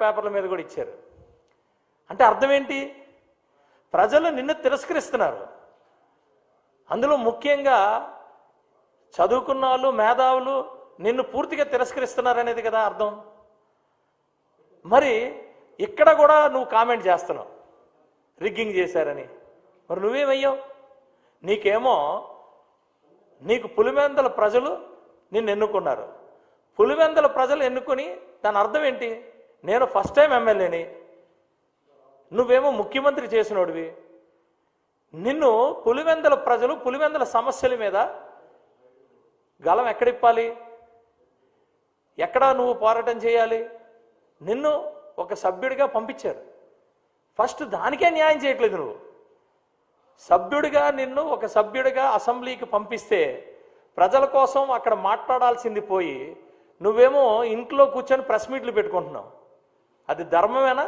పేపర్ల మీద కూడా ఇచ్చారు. అంటే అర్థం ఏంటి? ప్రజలు నిన్ను తిరస్కరిస్తున్నారు. అందులో ముఖ్యంగా చదువుకున్న వాళ్ళు మేధావులు నిన్ను పూర్తిగా తిరస్కరిస్తున్నారు అనేది కదా అర్థం. మరి ఇక్కడ కూడా నువ్వు కామెంట్ చేస్తున్నావు. రిగ్గింగ్ చేశారని. మరి నువ్వేమయ్యావు? నీకేమో నీకు పులివెందల ప్రజలు నిన్ను ఎన్నుకున్నారు. పులివెందల ప్రజలు ఎన్నుకొని దాని అర్థం ఏంటి? నేను ఫస్ట్ టైం ఎమ్మెల్యేని నువ్వేమో ముఖ్యమంత్రి చేసినోడివి. నిన్ను పులివెందల ప్రజలు పులివెందల సమస్యల మీద గలం ఎక్కడిప్పాలి? ఎక్కడ నువ్వు పోరాటం చేయాలి? నిన్ను ఒక సభ్యుడిగా పంపించారు. ఫస్ట్ దానికే న్యాయం చేయట్లేదు నువ్వు. సభ్యుడిగా నిన్ను ఒక సభ్యుడిగా అసెంబ్లీకి పంపిస్తే ప్రజల కోసం అక్కడ మాట్లాడాల్సింది పోయి నువ్వేమో ఇంట్లో కూర్చొని ప్రెస్ మీట్లు పెట్టుకుంటున్నావు. అది ధర్మమేనా?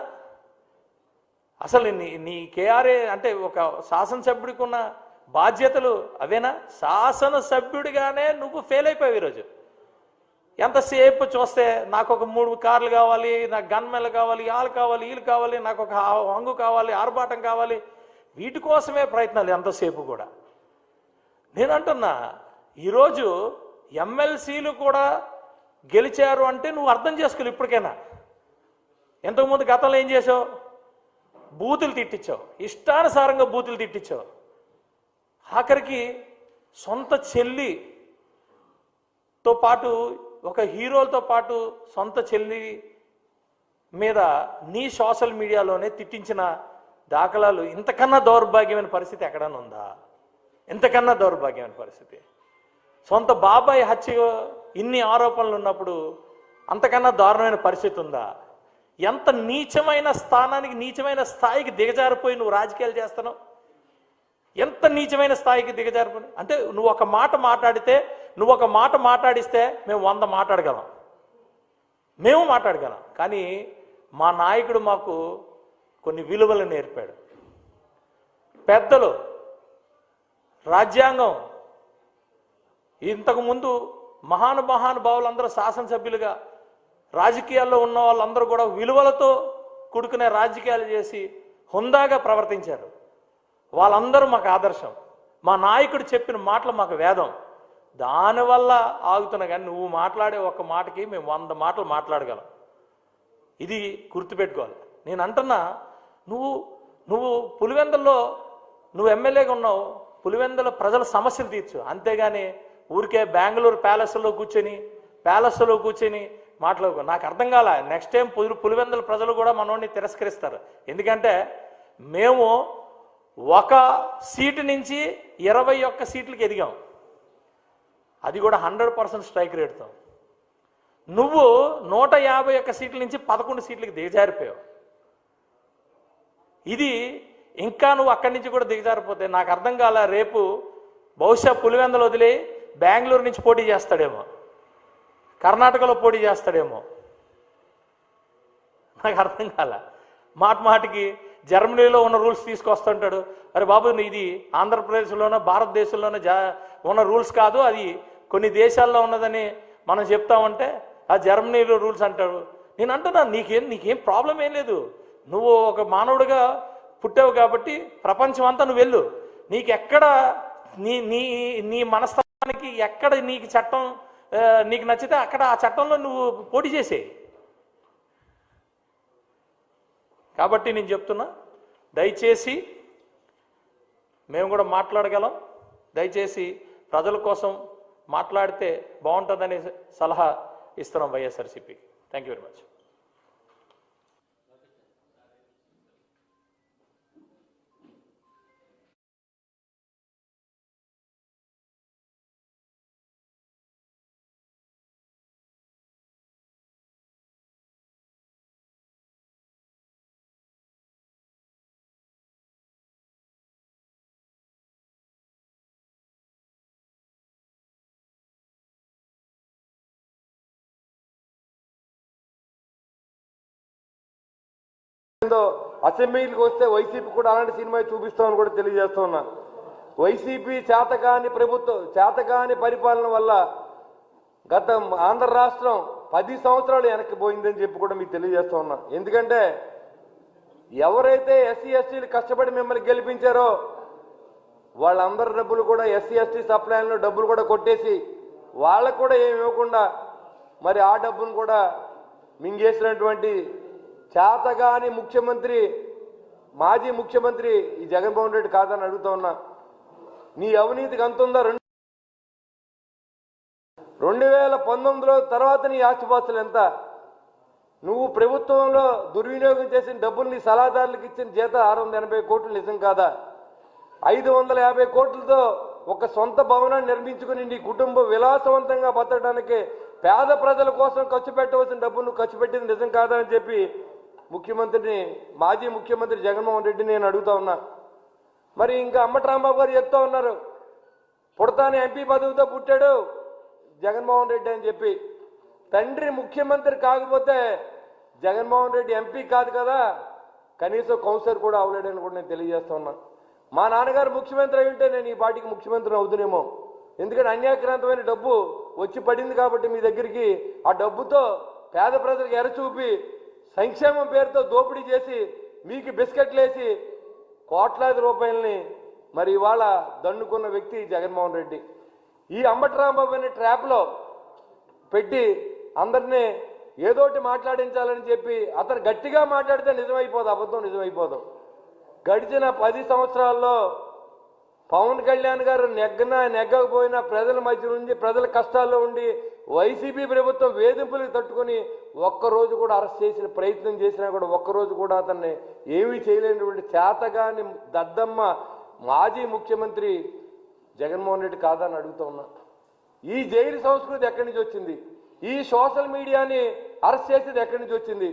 అసలు నీ నీ కేఆర్ఏ అంటే ఒక శాసనసభ్యుడికి ఉన్న బాధ్యతలు అవేనా? శాసనసభ్యుడిగానే నువ్వు ఫెయిల్ అయిపోయావు ఈరోజు. ఎంతసేపు చూస్తే నాకు ఒక మూడు కార్లు కావాలి నాకు గన్మెన్లు కావాలి వాళ్ళు కావాలి వీళ్ళు కావాలి నాకు ఒక హంగు కావాలి ఆర్భాటం కావాలి. వీటి కోసమే ప్రయత్నాలు ఎంతసేపు కూడా. నేను అంటున్నా ఈరోజు ఎమ్మెల్సీలు కూడా గెలిచారు అంటే నువ్వు అర్థం చేసుకోవాలి ఇప్పటికైనా. ఇంతకుముందు గతంలో ఏం చేసావు? బూతులు తిట్టించావు. ఇష్టానుసారంగా బూతులు తిట్టించావు. ఆఖరికి సొంత చెల్లితో పాటు ఒక హీరోలతో పాటు సొంత చెల్లి మీద నీ సోషల్ మీడియాలోనే తిట్టించిన దాఖలాలు ఇంతకన్నా దౌర్భాగ్యమైన పరిస్థితి ఎక్కడన్నా ఉందా? ఇంతకన్నా దౌర్భాగ్యమైన పరిస్థితి. సొంత బాబాయ్ హత్య ఇన్ని ఆరోపణలు ఉన్నప్పుడు అంతకన్నా దారుణమైన పరిస్థితి ఉందా? ఎంత నీచమైన స్థానానికి నీచమైన స్థాయికి దిగజారిపోయి నువ్వు రాజకీయాలు చేస్తున్నావు? ఎంత నీచమైన స్థాయికి దిగజారిపోయి? అంటే నువ్వు ఒక మాట మాట్లాడితే నువ్వు ఒక మాట మాట్లాడిస్తే మేము వంద మాట్లాడగలం. మేము మాట్లాడగలం. కానీ మా నాయకుడు మాకు కొన్ని విలువలు నేర్పాడు. పెద్దలు రాజ్యాంగం ఇంతకుముందు మహాను మహానుభావులందరూ శాసనసభ్యులుగా రాజకీయాల్లో ఉన్న వాళ్ళందరూ కూడా విలువలతో కూడుకునే రాజకీయాలు చేసి హుందాగా ప్రవర్తించారు. వాళ్ళందరూ మాకు ఆదర్శం. మా నాయకుడు చెప్పిన మాటలు మాకు వేదం. దానివల్ల ఆగుతున్నా కానీ నువ్వు మాట్లాడే ఒక మాటకి మేము వంద మాటలు మాట్లాడగలం. ఇది గుర్తుపెట్టుకోవాలి. నేను అంటున్నా నువ్వు నువ్వు పులివెందల్లో నువ్వు ఎమ్మెల్యేగా ఉన్నావు. పులివెందల ప్రజల సమస్యలు తీర్చు. అంతేగాని ఊరికే బెంగళూరు ప్యాలెస్లో కూర్చొని ప్యాలెస్లో కూర్చొని మాట్లాడుకో. నాకు అర్థం కాల. నెక్స్ట్ టైం పులి పులివెందల ప్రజలు కూడా మనోడిని తిరస్కరిస్తారు. ఎందుకంటే మేము ఒక సీటు నుంచి ఇరవై ఒక్క సీట్లకి ఎదిగాం. అది కూడా హండ్రెడ్ పర్సెంట్ స్ట్రైక్ రేట్తో. నువ్వు నూట యాభై ఒక్క సీట్ల నుంచి పదకొండు సీట్లకి దిగజారిపోయావు. ఇది ఇంకా నువ్వు అక్కడి నుంచి కూడా దిగజారిపోతే నాకు అర్థం కాల రేపు బహుశా పులివెందలు వదిలి బెంగళూరు నుంచి పోటీ చేస్తాడేమో. కర్ణాటకలో పోటీ చేస్తాడేమో. నాకు అర్థం కాల. మాట మాటికి జర్మనీలో ఉన్న రూల్స్ తీసుకొస్తుంటాడు. అరే బాబు ఇది ఆంధ్రప్రదేశ్లోనో భారతదేశంలోనో జా ఉన్న రూల్స్ కాదు అది కొన్ని దేశాల్లో ఉన్నదని మనం చెప్తామంటే ఆ జర్మనీలో రూల్స్ అంటాడు. నేను అంటున్నా నీకేం నీకేం ప్రాబ్లం ఏం లేదు. నువ్వు ఒక మానవుడిగా పుట్టావు కాబట్టి ప్రపంచం అంతా నువ్వు వెళ్ళు. నీకెక్కడ నీ నీ నీ మనస్థానానికి ఎక్కడ నీకు చట్టం నీకు నచ్చితే అక్కడ ఆ చట్టంలో నువ్వు పోటీ చేసే. కాబట్టి నేను చెప్తున్నా దయచేసి మేము కూడా మాట్లాడగలం. దయచేసి ప్రజల కోసం మాట్లాడితే బాగుంటుందనే సలహా ఇస్తున్నాం YSRCP thank you very much అసెంబ్లీకి వస్తే వైసీపీ కూడా అలాంటి సినిమా చూపిస్తామని కూడా తెలియజేస్తా ఉన్నా. వైసీపీ చేతకాని ప్రభుత్వం చేతకాని పరిపాలన వల్ల గత ఆంధ్ర రాష్ట్రం పది సంవత్సరాలు వెనక్కి పోయిందని చెప్పి కూడా మీకు తెలియజేస్తా ఉన్నా. ఎందుకంటే ఎవరైతే ఎస్సీ ఎస్టీలు కష్టపడి మిమ్మల్ని గెలిపించారో వాళ్ళందరి డబ్బులు కూడా ఎస్సీ ఎస్టీ సప్లైలో డబ్బులు కూడా కొట్టేసి వాళ్ళకు కూడా ఏమి ఇవ్వకుండా మరి ఆ డబ్బును కూడా మింగేసినటువంటి చేతగాని ముఖ్యమంత్రి మాజీ ముఖ్యమంత్రి ఈ జగన్మోహన్ రెడ్డి కాదని అడుగుతా ఉన్నా. నీ అవినీతికి అంతుందా రెండు రెండు వేల పంతొమ్మిదిలో తర్వాత నీ ఆస్తిపాస్తులు ఎంత? నువ్వు ప్రభుత్వంలో దుర్వినియోగం చేసిన డబ్బులు నీ సలహాదారులకు ఇచ్చిన జీత ఆరు వందల ఎనభై కోట్లు నిజం కాదా? ఐదు వందల యాభై కోట్లతో ఒక సొంత భవనాన్ని నిర్మించుకుని నీ కుటుంబం విలాసవంతంగా బతకడానికి పేద ప్రజల కోసం ఖర్చు పెట్టవలసిన డబ్బు నువ్వు ఖర్చు పెట్టింది నిజం కాదా అని చెప్పి ముఖ్యమంత్రిని మాజీ ముఖ్యమంత్రి జగన్మోహన్ రెడ్డిని నేను అడుగుతా ఉన్నా. మరి ఇంకా అమ్మట్రాంబాబు గారు చెప్తా ఉన్నారు. పుడతానే ఎంపీ పదవితో పుట్టాడు జగన్మోహన్ రెడ్డి అని చెప్పి. తండ్రి ముఖ్యమంత్రి కాకపోతే జగన్మోహన్ రెడ్డి ఎంపీ కాదు కదా. కనీసం కౌన్సిలర్ కూడా అవ్వలేడని కూడా నేను తెలియజేస్తా ఉన్నా. మా నాన్నగారు ముఖ్యమంత్రి అయి ఉంటే నేను ఈ పార్టీకి ముఖ్యమంత్రి అవుతునేమో ఎందుకంటే అన్యాక్రాంతమైన డబ్బు వచ్చి పడింది కాబట్టి మీ దగ్గరికి ఆ డబ్బుతో పేద ప్రజలకు ఎరచూపి సంక్షేమం పేరుతో దోపిడీ చేసి మీకు బిస్కెట్లు వేసి కోట్లాది రూపాయలని మరి ఇవాళ దండుకున్న వ్యక్తి జగన్మోహన్ రెడ్డి. ఈ అంబటి రాంబాబు అనే ట్రాప్లో పెట్టి అందరినీ ఏదోటి మాట్లాడించాలని చెప్పి అతను గట్టిగా మాట్లాడితే నిజమైపోదు అబద్ధం నిజమైపోదు. గడిచిన పది సంవత్సరాల్లో పవన్ కళ్యాణ్ గారు నెగ్గన నెగ్గకపోయినా ప్రజల మధ్య నుంచి ప్రజల కష్టాల్లో ఉండి వైసీపీ ప్రభుత్వం వేధింపులకు తట్టుకొని ఒక్కరోజు కూడా అరెస్ట్ చేసిన ప్రయత్నం చేసినా కూడా ఒక్కరోజు కూడా అతన్ని ఏమీ చేయలేనటువంటి చేతగాని దద్దమ్మ మాజీ ముఖ్యమంత్రి జగన్మోహన్ రెడ్డి కాదని అడుగుతా ఉన్నా. ఈ జైలు సంస్కృతి ఎక్కడి నుంచి వచ్చింది? ఈ సోషల్ మీడియాని అరెస్ట్ చేసేది ఎక్కడి నుంచి వచ్చింది?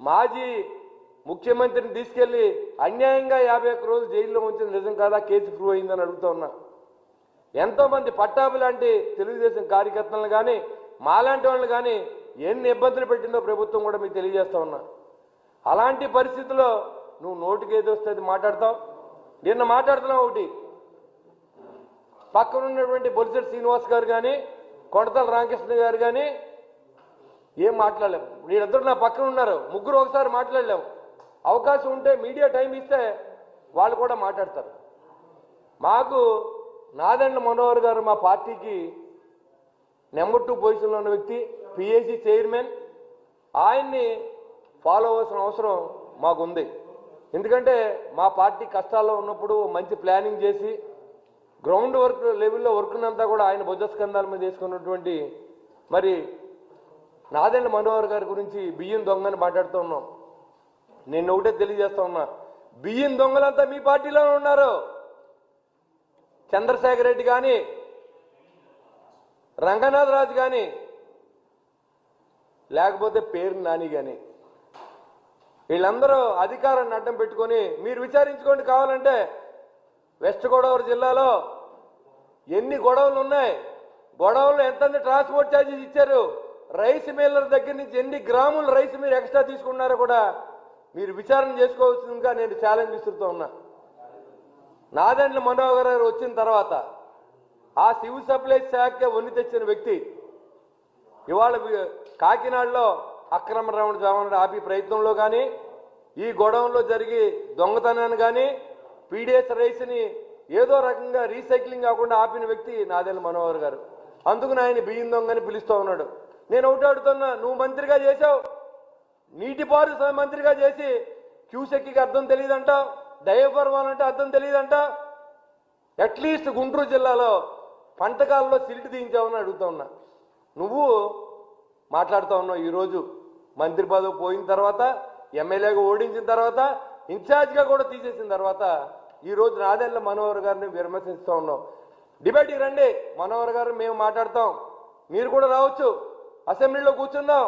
మాజీ ముఖ్యమంత్రిని తీసుకెళ్ళి అన్యాయంగా యాభై ఒక్క రోజులు జైల్లో ఉంచింది నిజం కాదా? కేసు ప్రూవ్ అయిందని అడుగుతా ఉన్నా. ఎంతోమంది పట్టాభి లాంటి తెలుగుదేశం కార్యకర్తలను కానీ మాలాంటి వాళ్ళని కానీ ఎన్ని ఇబ్బందులు పెట్టిందో ప్రభుత్వం కూడా మీకు తెలియజేస్తా ఉన్నా. అలాంటి పరిస్థితుల్లో నువ్వు నోటికి ఏది వస్తుంది అది మాట్లాడతావు? నిన్న మాట్లాడుతున్నావు ఒకటి. పక్కన ఉన్నటువంటి బొలిసెట్ శ్రీనివాస్ గారు కానీ కొడతల రామకృష్ణ గారు కానీ ఏం మాట్లాడలేము. వీళ్ళిద్దరు నా పక్కన ఉన్నారు. ముగ్గురు ఒకసారి మాట్లాడలేము. అవకాశం ఉంటే మీడియా టైం ఇస్తే వాళ్ళు కూడా మాట్లాడతారు. మాకు నాదండ్ల మనోహర్ గారు మా పార్టీకి నెంబర్ టూ పొజిషన్లో ఉన్న వ్యక్తి పిఏసీ చైర్మన్ ఆయన్ని ఫాలో అవ్వాల్సిన అవసరం మాకుంది. ఎందుకంటే మా పార్టీ కష్టాల్లో ఉన్నప్పుడు మంచి ప్లానింగ్ చేసి గ్రౌండ్ వర్క్ లెవెల్లో వర్క్ అంతా కూడా ఆయన భుజస్కంధాల మీద తీసుకున్నటువంటి మరి నాదెండ్ల మనోహర్ గారి గురించి బియ్యం దొంగని మాట్లాడుతూ ఉన్నాం. నేను ఒకటే తెలియజేస్తా ఉన్నా. బియ్యం దొంగలంతా మీ పార్టీలోనే ఉన్నారు. చంద్రశేఖర్ రెడ్డి కానీ రంగనాథరాజు కానీ లేకపోతే పేరు నాని కానీ వీళ్ళందరూ అధికారాన్ని అడ్డం పెట్టుకొని మీరు విచారించుకోండి కావాలంటే వెస్ట్ గోదావరి జిల్లాలో ఎన్ని గొడవలు ఉన్నాయి గొడవలు ఎంతంత ట్రాన్స్పోర్ట్ ఛార్జెస్ ఇచ్చారు రైస్ మిల్లర్ దగ్గర నుంచి ఎన్ని గ్రాములు రైస్ మీరు ఎక్స్ట్రా తీసుకున్నారో కూడా మీరు విచారణ చేసుకోవాల్సిందిగా నేను ఛాలెంజ్ ఇస్తుతూ ఉన్నా. నాదెండ్ల మనోహర్ గారు వచ్చిన తర్వాత ఆ సివిల్ సప్లైస్ శాఖ వన్ని తెచ్చిన వ్యక్తి. ఇవాళ కాకినాడలో అక్రమ రమణ జవాన్ ఆపి ప్రయత్నంలో కానీ ఈ గొడవంలో జరిగి దొంగతనాన్ని కానీ పీడిఎస్ రైస్ని ఏదో రకంగా రీసైక్లింగ్ కాకుండా ఆపిన వ్యక్తి నాదెల్ల మనోహర్ గారు. అందుకు ఆయన బియ్యం దొంగని పిలుస్తూ ఉన్నాడు. నేను ఒకటి అడుగుతున్నా నువ్వు మంత్రిగా చేసావు నీటిపారుదల మంత్రిగా చేసి క్యూసెక్కి అర్థం తెలియదంట డయఫర్మాల్ అంటే అర్థం తెలియదంట. అట్లీస్ట్ గుంటూరు జిల్లాలో పంటకాలలో సిల్ట్ దించావని అడుగుతా ఉన్నా. నువ్వు మాట్లాడుతూ ఉన్నావు ఈరోజు. మంత్రి పదవి పోయిన తర్వాత ఎమ్మెల్యేగా ఓడించిన తర్వాత ఇన్ఛార్జ్గా కూడా తీసేసిన తర్వాత ఈరోజు నాదెళ్ళ మనోహర్ గారిని విమర్శిస్తూ ఉన్నావు. డిబేట్కి రండి. మనోహర్ గారు మేము మాట్లాడతాం. మీరు కూడా రావచ్చు. అసెంబ్లీలో కూర్చుందాం.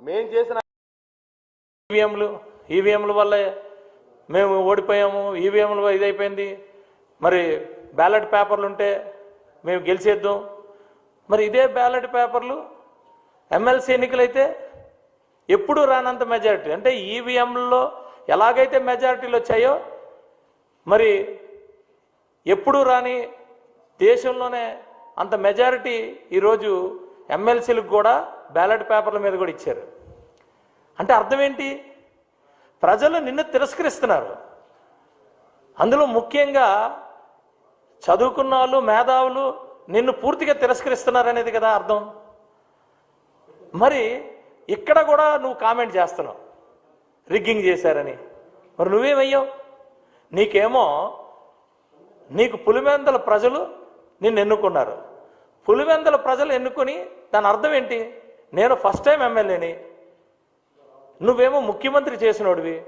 మేం చేసిన ఈవీఎంలు ఈవీఎంల వల్ల మేము ఓడిపోయాము ఈవీఎంలు ఇదైపోయింది. మరి బ్యాలెట్ పేపర్లు ఉంటే మేము గెలిచేద్దాం. మరి ఇదే బ్యాలెట్ పేపర్లు ఎమ్మెల్సీ ఎన్నికలైతే ఎప్పుడూ రానంత మెజారిటీ అంటే ఈవీఎంలలో ఎలాగైతే మెజారిటీలు వచ్చాయో మరి ఎప్పుడూ రాని దేశంలోనే అంత మెజారిటీ ఈరోజు ఎమ్మెల్సీలకు కూడా బ్యాలెట్ పేపర్ల మీద కూడా ఇచ్చారు. అంటే అర్థం ఏంటి? ప్రజలు నిన్ను తిరస్కరిస్తున్నారు. అందులో ముఖ్యంగా చదువుకున్న వాళ్ళు మేధావులు నిన్ను పూర్తిగా తిరస్కరిస్తున్నారు అనేది కదా అర్థం. మరి ఇక్కడ కూడా నువ్వు కామెంట్ చేస్తున్నావు. రిగ్గింగ్ చేశారని. మరి నువ్వేమయ్యావు? నీకేమో నీకు పులివెందల ప్రజలు నిన్ను ఎన్నుకున్నారు. పులివెందల ప్రజలు ఎన్నుకొని దాని అర్థం ఏంటి? నేను ఫస్ట్ టైం ఎమ్మెల్యేని. నువ్వేమో ముఖ్యమంత్రి చేసినోడివి.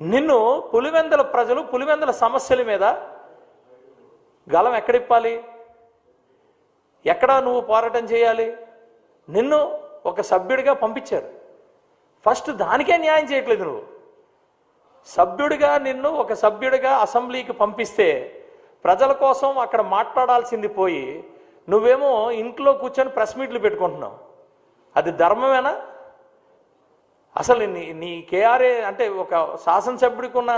నిన్ను పులివెందల ప్రజలు పులివెందల సమస్యల మీద గలం ఎక్కడిప్పాలి? ఎక్కడ నువ్వు పోరాటం చేయాలి? నిన్ను ఒక సభ్యుడిగా పంపించారు. ఫస్ట్ దానికే న్యాయం చేయట్లేదు నువ్వు. సభ్యుడిగా నిన్ను ఒక సభ్యుడిగా అసెంబ్లీకి పంపిస్తే ప్రజల కోసం అక్కడ మాట్లాడాల్సింది పోయి నువ్వేమో ఇంట్లో కూర్చొని ప్రెస్ మీట్లు పెట్టుకుంటున్నావు. అది ధర్మమేనా? అసలు నీ నీ కేఆర్ఏ అంటే ఒక శాసనసభ్యుడికి ఉన్న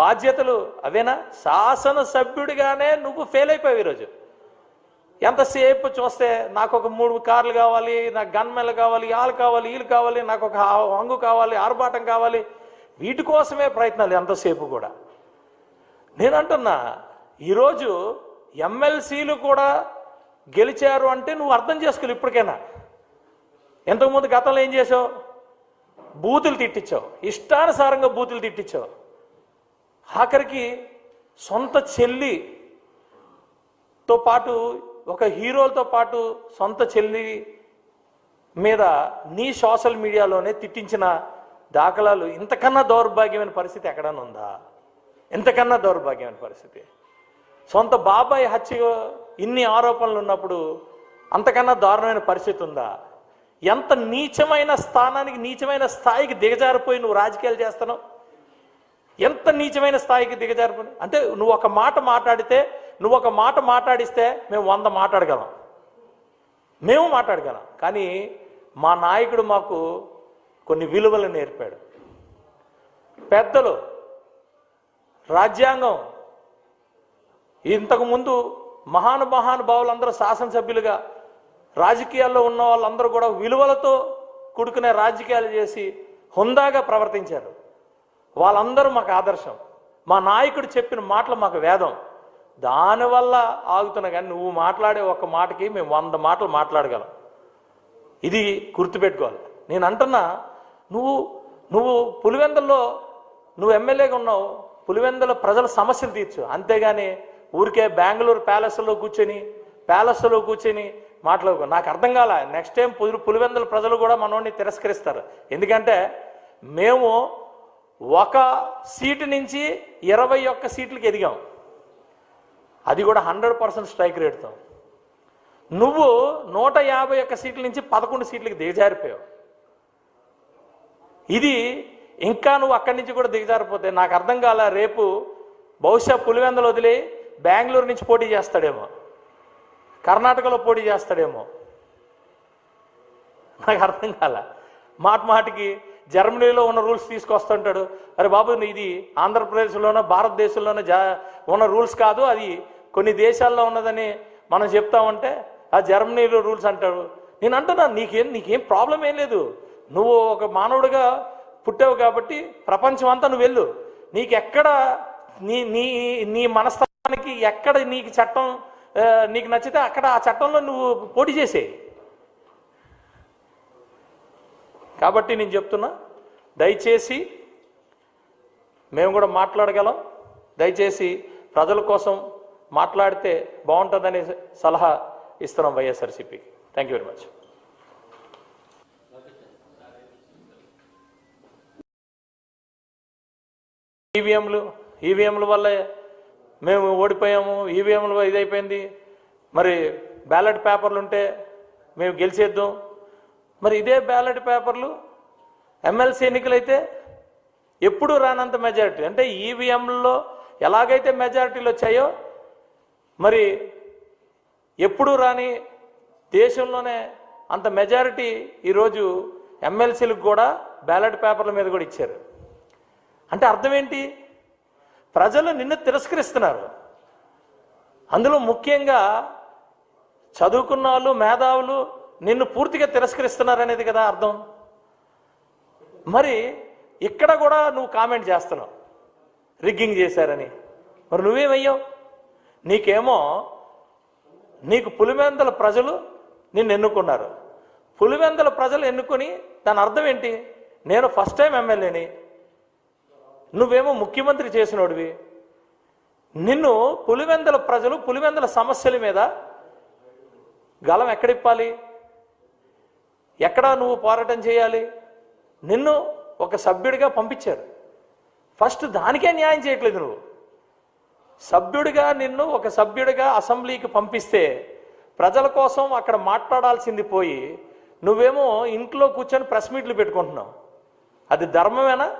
బాధ్యతలు అవేనా? శాసనసభ్యుడిగానే నువ్వు ఫెయిల్ అయిపోయావు ఈరోజు. ఎంతసేపు చూస్తే నాకు ఒక మూడు కార్లు కావాలి నాకు గన్మెన్లు కావాలి వాళ్ళు కావాలి వీళ్ళు కావాలి నాకు ఒక హంగు కావాలి ఆర్భాటం కావాలి. వీటి కోసమే ప్రయత్నాలు ఎంతసేపు కూడా. నేను అంటున్నా ఈరోజు ఎమ్మెల్సీలు కూడా గెలిచారు అంటే నువ్వు అర్థం చేసుకోవాలి ఇప్పటికైనా. ఎంతకుముందు గతంలో ఏం చేసావు బూతులు తిట్టించావు. ఇష్టానుసారంగా బూతులు తిట్టించావు. ఆఖరికి సొంత చెల్లితో పాటు ఒక హీరోలతో పాటు సొంత చెల్లి మీద నీ సోషల్ మీడియాలోనే తిట్టించిన దాఖలాలు ఇంతకన్నా దౌర్భాగ్యమైన పరిస్థితి ఎక్కడన్నా ఉందా? ఇంతకన్నా దౌర్భాగ్యమైన పరిస్థితి. సొంత బాబాయ్ హత్య ఇన్ని ఆరోపణలు ఉన్నప్పుడు అంతకన్నా దారుణమైన పరిస్థితి ఉందా? ఎంత నీచమైన స్థానానికి నీచమైన స్థాయికి దిగజారిపోయి నువ్వు రాజకీయాలు చేస్తున్నావు? ఎంత నీచమైన స్థాయికి దిగజారిపోయి? అంటే నువ్వు ఒక మాట మాట్లాడితే నువ్వు ఒక మాట మాట్లాడిస్తే మేము వంద మాట్లాడగలం. మేము మాట్లాడగలం. కానీ మా నాయకుడు మాకు కొన్ని విలువలు నేర్పాడు. పెద్దలు రాజ్యాంగం ఇంతకుముందు మహాను మహానుభావులందరూ శాసనసభ్యులుగా రాజకీయాల్లో ఉన్న వాళ్ళందరూ కూడా విలువలతో కూడుకునే రాజకీయాలు చేసి హుందాగా ప్రవర్తించారు. వాళ్ళందరూ మాకు ఆదర్శం. మా నాయకుడు చెప్పిన మాటలు మాకు వేదం. దానివల్ల ఆగుతున్నా కానీ నువ్వు మాట్లాడే ఒక మాటకి మేము వంద మాటలు మాట్లాడగలం. ఇది గుర్తుపెట్టుకోవాలి. నేను అంటున్నా నువ్వు నువ్వు పులివెందల్లో నువ్వు ఎమ్మెల్యేగా ఉన్నావు పులివెందల ప్రజల సమస్యలు తీర్చు. అంతేగాని ఊరికే బెంగళూరు ప్యాలెస్లో కూర్చొని ప్యాలెస్లో కూర్చొని మాట్లాడుకో. నాకు అర్థం కాల నెక్స్ట్ టైం పులి పులివెందుల ప్రజలు కూడా మనోడిని తిరస్కరిస్తారు. ఎందుకంటే మేము ఒక సీటు నుంచి ఇరవై ఒక్క సీట్లకి ఎదిగాం. అది కూడా హండ్రెడ్ పర్సెంట్ స్ట్రైక్ రేట్తో. నువ్వు నూట యాభై ఒక్క సీట్ల నుంచి పదకొండు సీట్లకి దిగజారిపోయావు. ఇది ఇంకా నువ్వు అక్కడి నుంచి కూడా దిగజారిపోతే నాకు అర్థం కాల రేపు బహుశా పులివెందలు వదిలి బెంగళూరు నుంచి పోటీ చేస్తాడేమో. కర్ణాటకలో పోటీ చేస్తాడేమో. నాకు అర్థం కాల. మాట మాటికి జర్మనీలో ఉన్న రూల్స్ తీసుకొస్తుంటాడు. అరే బాబు ఇది ఆంధ్రప్రదేశ్లోనో భారతదేశంలోనో జా ఉన్న రూల్స్ కాదు అది కొన్ని దేశాల్లో ఉన్నదని మనం చెప్తామంటే ఆ జర్మనీలో రూల్స్ అంటాడు నేను అంటున్నా నీకేం నీకేం ప్రాబ్లం ఏం లేదు. నువ్వు ఒక మానవుడిగా పుట్టావు కాబట్టి ప్రపంచం అంతా నువ్వు వెళ్ళు. నీకెక్కడ నీ నీ నీ మనస్థానానికి ఎక్కడ నీకు చట్టం నీకు నచ్చితే అక్కడ ఆ చట్టంలో నువ్వు పోటీ చేసేయి కాబట్టి నేను చెప్తున్నా దయచేసి మేము కూడా మాట్లాడగలం. దయచేసి ప్రజల కోసం మాట్లాడితే బాగుంటుందనే సలహా ఇస్తున్నాం వైఎస్ఆర్సీపీకి. థ్యాంక్ యూ వెరీ మచ్ ఈవీఎంలు ఈవీఎంల వల్ల మేము ఓడిపోయాము ఈవీఎంలు ఇదైపోయింది. మరి బ్యాలెట్ పేపర్లు ఉంటే మేము గెలిచేద్దాం. మరి ఇదే బ్యాలెట్ పేపర్లు ఎమ్మెల్సీ ఎన్నికలైతే ఎప్పుడు రానంత మెజారిటీ. అంటే ఈవీఎంలలో ఎలాగైతే మెజారిటీలు వచ్చాయో మరి ఎప్పుడు రాని దేశంలోనే అంత మెజారిటీ ఈరోజు ఎమ్మెల్సీలకు కూడా బ్యాలెట్ పేపర్ల మీద కూడా ఇచ్చారు. అంటే అర్థం ఏంటి? ప్రజలు నిన్ను తిరస్కరిస్తున్నారు. అందులో ముఖ్యంగా చదువుకున్న వాళ్ళు మేధావులు నిన్ను పూర్తిగా తిరస్కరిస్తున్నారనేది కదా అర్థం. మరి ఇక్కడ కూడా నువ్వు కామెంట్ చేస్తున్నావు. రిగ్గింగ్ చేశారని. మరి నువ్వేమయ్యావు? నీకేమో నీకు పులివెందల ప్రజలు నిన్ను ఎన్నుకున్నారు. పులివెందల ప్రజలు ఎన్నుకొని దాని అర్థం ఏంటి? నేను ఫస్ట్ టైం ఎమ్మెల్యేని. నువ్వేమో ముఖ్యమంత్రి చేసినోడివి. నిన్ను పులివెందల ప్రజలు పులివెందల సమస్యల మీద గలం ఎక్కడిప్పాలి? ఎక్కడ నువ్వు పోరాటం చేయాలి? నిన్ను ఒక సభ్యుడిగా పంపించారు. ఫస్ట్ దానికే న్యాయం చేయట్లేదు నువ్వు. సభ్యుడిగా నిన్ను ఒక సభ్యుడిగా అసెంబ్లీకి పంపిస్తే ప్రజల కోసం అక్కడ మాట్లాడాల్సింది పోయి నువ్వేమో ఇంట్లో కూర్చొని ప్రెస్ మీట్లు పెట్టుకుంటున్నావు. అది ధర్మమేనా?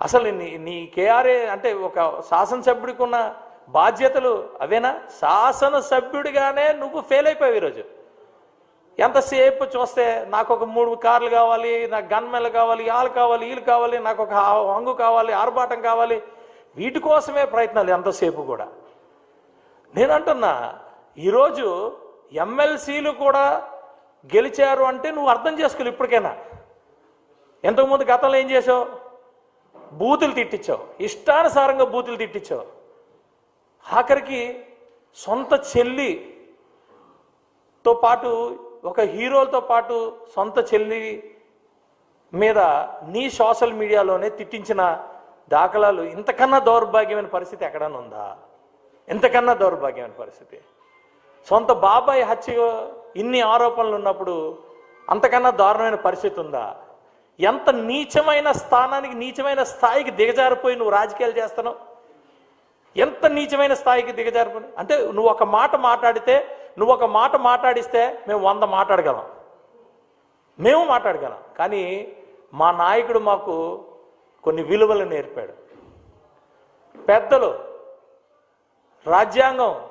అసలు నీ నీ కేఆర్ఏ అంటే ఒక శాసనసభ్యుడికి ఉన్న బాధ్యతలు అవేనా? శాసనసభ్యుడిగానే నువ్వు ఫెయిల్ అయిపోయావు ఈరోజు. ఎంతసేపు చూస్తే నాకు ఒక మూడు కార్లు కావాలి నాకు గన్మెన్లు కావాలి వాళ్ళు కావాలి వీళ్ళు కావాలి నాకు ఒక హంగు కావాలి ఆర్భాటం కావాలి. వీటి కోసమే ప్రయత్నాలు ఎంతసేపు కూడా. నేను అంటున్నా ఈరోజు ఎమ్మెల్సీలు కూడా గెలిచారు అంటే నువ్వు అర్థం చేసుకోవాలి ఇప్పటికైనా. ఎంతకుముందు గతంలో ఏం చేసావు? బూతులు తిట్టించావు. ఇష్టానుసారంగా బూతులు తిట్టించావు. ఆఖరికి సొంత చెల్లితో పాటు ఒక హీరోలతో పాటు సొంత చెల్లి మీద నీ సోషల్ మీడియాలోనే తిట్టించిన దాఖలాలు ఇంతకన్నా దౌర్భాగ్యమైన పరిస్థితి ఎక్కడన్నా ఉందా? ఇంతకన్నా దౌర్భాగ్యమైన పరిస్థితి. సొంత బాబాయ్ హత్య ఇన్ని ఆరోపణలు ఉన్నప్పుడు అంతకన్నా దారుణమైన పరిస్థితి ఉందా? ఎంత నీచమైన స్థానానికి నీచమైన స్థాయికి దిగజారిపోయి నువ్వు రాజకీయాలు చేస్తున్నావు? ఎంత నీచమైన స్థాయికి దిగజారిపోయి అంటే నువ్వు ఒక మాట మాట్లాడితే నువ్వు ఒక మాట మాట్లాడిస్తే మేము వంద మాట్లాడగలం. మేము మాట్లాడగలం. కానీ మా నాయకుడు మాకు కొన్ని విలువలు నేర్పాడు. పెద్దలు రాజ్యాంగం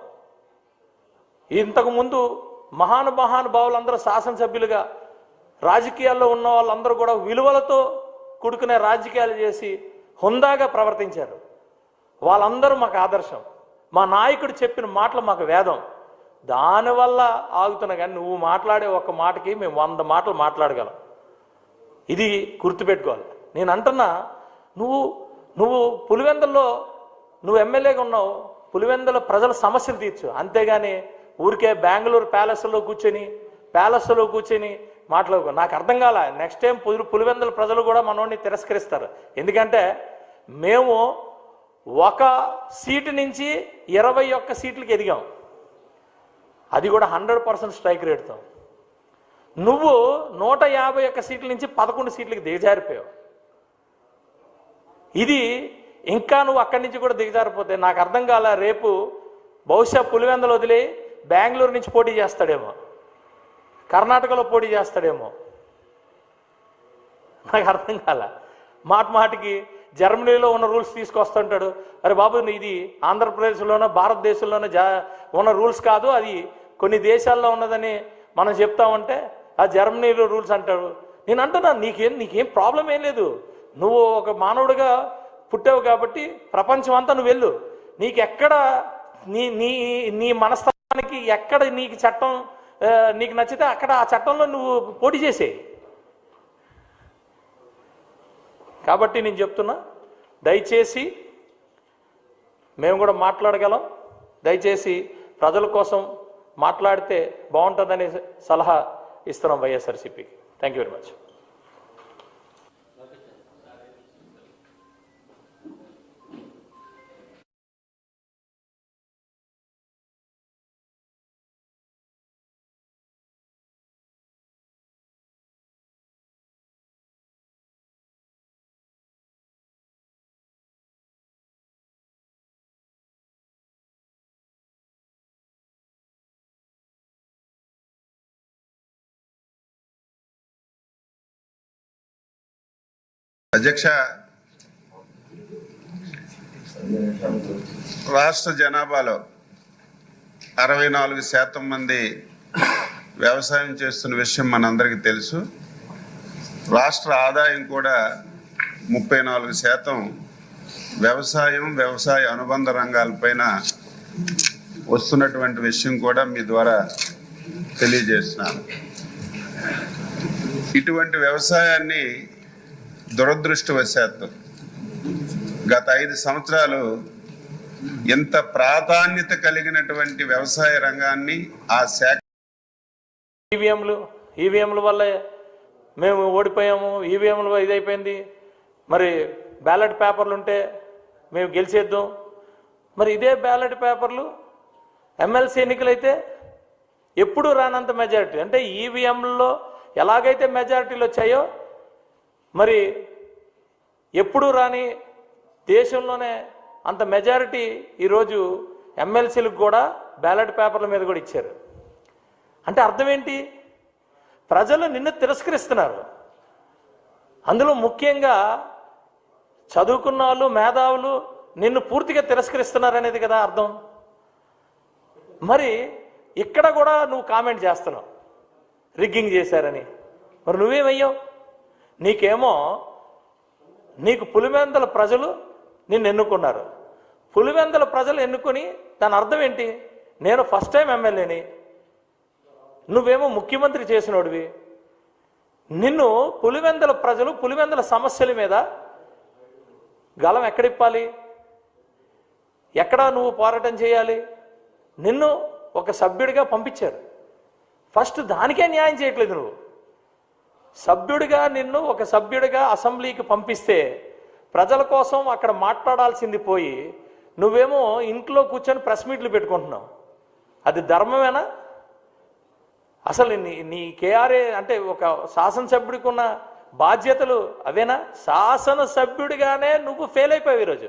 ఇంతకుముందు మహాను మహానుభావులందరూ శాసనసభ్యులుగా రాజకీయాల్లో ఉన్న వాళ్ళందరూ కూడా విలువలతో కూడుకునే రాజకీయాలు చేసి హుందాగా ప్రవర్తించారు. వాళ్ళందరూ మాకు ఆదర్శం. మా నాయకుడు చెప్పిన మాటలు మాకు వేదం. దానివల్ల ఆగుతున్నా కానీ నువ్వు మాట్లాడే ఒక మాటకి మేము వంద మాటలు మాట్లాడగలం. ఇది గుర్తుపెట్టుకోవాలి. నేను అంటున్నా నువ్వు నువ్వు పులివెందల్లో నువ్వు ఎమ్మెల్యేగా ఉన్నావు. పులివెందల ప్రజల సమస్యలు తీర్చు. అంతేగాని ఊరికే బెంగళూరు ప్యాలెస్లో కూర్చొని ప్యాలెస్లో కూర్చొని మాట్లాడుకో. నాకు అర్థం కాల? నెక్స్ట్ టైం పులి పులివెందల ప్రజలు కూడా మనోడిని తిరస్కరిస్తారు. ఎందుకంటే మేము ఒక సీటు నుంచి ఇరవై ఒక్క సీట్లకి ఎదిగాం. అది కూడా హండ్రెడ్ పర్సెంట్ స్ట్రైక్ రేట్తో. నువ్వు నూట యాభై ఒక్క సీట్ల నుంచి పదకొండు సీట్లకి దిగజారిపోయావు. ఇది ఇంకా నువ్వు అక్కడి నుంచి కూడా దిగజారిపోతే నాకు అర్థం కాల? రేపు బహుశా పులివెందలు వదిలి బెంగళూరు నుంచి పోటీ చేస్తాడేమో. కర్ణాటకలో పోటీ చేస్తాడేమో. నాకు అర్థం కాల. మాట మాటికి జర్మనీలో ఉన్న రూల్స్ తీసుకొస్తుంటాడు. అరే బాబు ఇది ఆంధ్రప్రదేశ్లోనో భారతదేశంలోనో జా ఉన్న రూల్స్ కాదు అది కొన్ని దేశాల్లో ఉన్నదని మనం చెప్తామంటే ఆ జర్మనీలో రూల్స్ అంటాడు. నేను అంటున్నాను నీకేం నీకేం ప్రాబ్లం ఏం లేదు. నువ్వు ఒక మానవుడిగా పుట్టావు కాబట్టి ప్రపంచం అంతా నువ్వు వెళ్ళు. నీకెక్కడ నీ నీ నీ మనస్థానానికి ఎక్కడ నీకు చట్టం నీకు నచ్చితే అక్కడ ఆ చట్టంలో నువ్వు పోటీ చేసే కాబట్టి నేను చెప్తున్నా దయచేసి మేము కూడా మాట్లాడగలం. దయచేసి ప్రజల కోసం మాట్లాడితే బాగుంటుందనే సలహా ఇస్తున్నాం వైఎస్ఆర్సీపీకి. థ్యాంక్ యూ వెరీ మచ్ అధ్యక్ష రాష్ట్ర జనాభాలో అరవై నాలుగు శాతం మంది వ్యవసాయం చేస్తున్న విషయం మనందరికీ తెలుసు. రాష్ట్ర ఆదాయం కూడా ముప్పై నాలుగు శాతం వ్యవసాయం వ్యవసాయ అనుబంధ రంగాలపైన వస్తున్నటువంటి విషయం కూడా మీ ద్వారా తెలియజేస్తున్నాను. ఇటువంటి వ్యవసాయాన్ని దురదృష్టవశాత్తు గత ఐదు సంవత్సరాలు ఎంత ప్రాధాన్యత కలిగినటువంటి వ్యవసాయ రంగాన్ని ఆ శాఖ ఈవీఎంలు ఈవీఎంల వల్ల మేము ఓడిపోయాము ఈవీఎంలు ఇదైపోయింది. మరి బ్యాలెట్ పేపర్లు ఉంటే మేము గెలిచేద్దాం. మరి ఇదే బ్యాలెట్ పేపర్లు ఎమ్మెల్సీ ఎన్నికలైతే ఎప్పుడు రానంత మెజారిటీ అంటే ఈవీఎంలలో ఎలాగైతే మెజారిటీలు వచ్చాయో మరి ఎప్పుడు రాని దేశంలోనే అంత మెజారిటీ ఈరోజు ఎమ్మెల్సీలకు కూడా బ్యాలెట్ పేపర్ల మీద కూడా ఇచ్చారు. అంటే అర్థం ఏంటి? ప్రజలు నిన్ను తిరస్కరిస్తున్నారు. అందులో ముఖ్యంగా చదువుకున్న వాళ్ళు మేధావులు నిన్ను పూర్తిగా తిరస్కరిస్తున్నారు అనేది కదా అర్థం. మరి ఇక్కడ కూడా నువ్వు కామెంట్ చేస్తున్నావు. రిగ్గింగ్ చేశారని. మరి నువ్వేమయ్యావు నీకేమో నీకు పులివెందల ప్రజలు నిన్ను ఎన్నుకున్నారు. పులివెందల ప్రజలు ఎన్నుకొని దాని అర్థం ఏంటి? నేను ఫస్ట్ టైం ఎమ్మెల్యేని. నువ్వేమో ముఖ్యమంత్రి చేసినోడివి. నిన్ను పులివెందల ప్రజలు పులివెందల సమస్యల మీద గలం ఎక్కడిప్పాలి? ఎక్కడ నువ్వు పోరాటం చేయాలి? నిన్ను ఒక సభ్యుడిగా పంపించారు. ఫస్ట్ దానికే న్యాయం చేయట్లేదు నువ్వు. సభ్యుడిగా నిన్ను ఒక సభ్యుడిగా అసెంబ్లీకి పంపిస్తే ప్రజల కోసం అక్కడ మాట్లాడాల్సింది పోయి నువ్వేమో ఇంట్లో కూర్చొని ప్రెస్ మీట్లు పెట్టుకుంటున్నావు. అది ధర్మమేనా? అసలు నీ నీ కేఆర్ఏ అంటే ఒక శాసనసభ్యుడికి ఉన్న బాధ్యతలు అవేనా? శాసనసభ్యుడిగానే నువ్వు ఫెయిల్ అయిపోయావు ఈరోజు.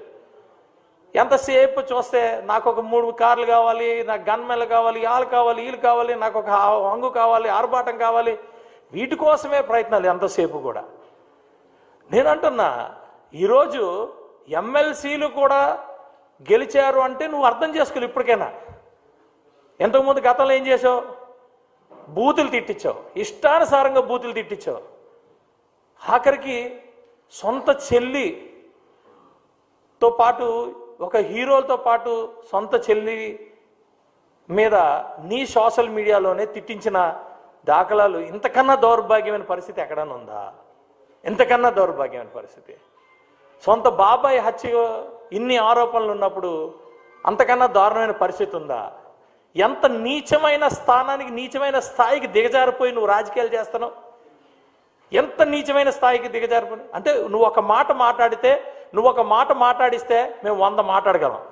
ఎంతసేపు చూస్తే నాకు ఒక మూడు కార్లు కావాలి నాకు గన్మెన్లు కావాలి వాళ్ళు కావాలి వీళ్ళు కావాలి నాకు ఒక హంగు కావాలి ఆర్భాటం కావాలి వీటి కోసమే ప్రయత్నాలు ఎంతసేపు కూడా. నేను అంటున్నా ఈరోజు ఎమ్మెల్సీలు కూడా గెలిచారు అంటే నువ్వు అర్థం చేసుకోవాలి ఇప్పటికైనా. ఇంతకుముందు గతంలో ఏం చేసావు బూతులు తిట్టించావు. ఇష్టానుసారంగా బూతులు తిట్టించావు. ఆఖరికి సొంత చెల్లితో పాటు ఒక హీరోలతో పాటు సొంత చెల్లి మీద నీ సోషల్ మీడియాలోనే తిట్టించిన దాఖలాలు ఇంతకన్నా దౌర్భాగ్యమైన పరిస్థితి ఎక్కడన్నా ఉందా? ఇంతకన్నా దౌర్భాగ్యమైన పరిస్థితి. సొంత బాబాయ్ హత్య ఇన్ని ఆరోపణలు ఉన్నప్పుడు అంతకన్నా దారుణమైన పరిస్థితి ఉందా? ఎంత నీచమైన స్థానానికి నీచమైన స్థాయికి దిగజారిపోయి నువ్వు రాజకీయాలు చేస్తున్నావు? ఎంత నీచమైన స్థాయికి దిగజారిపోయి? అంటే నువ్వు ఒక మాట మాట్లాడితే నువ్వు ఒక మాట మాట్లాడిస్తే మేము వంద మాట్లాడగలం.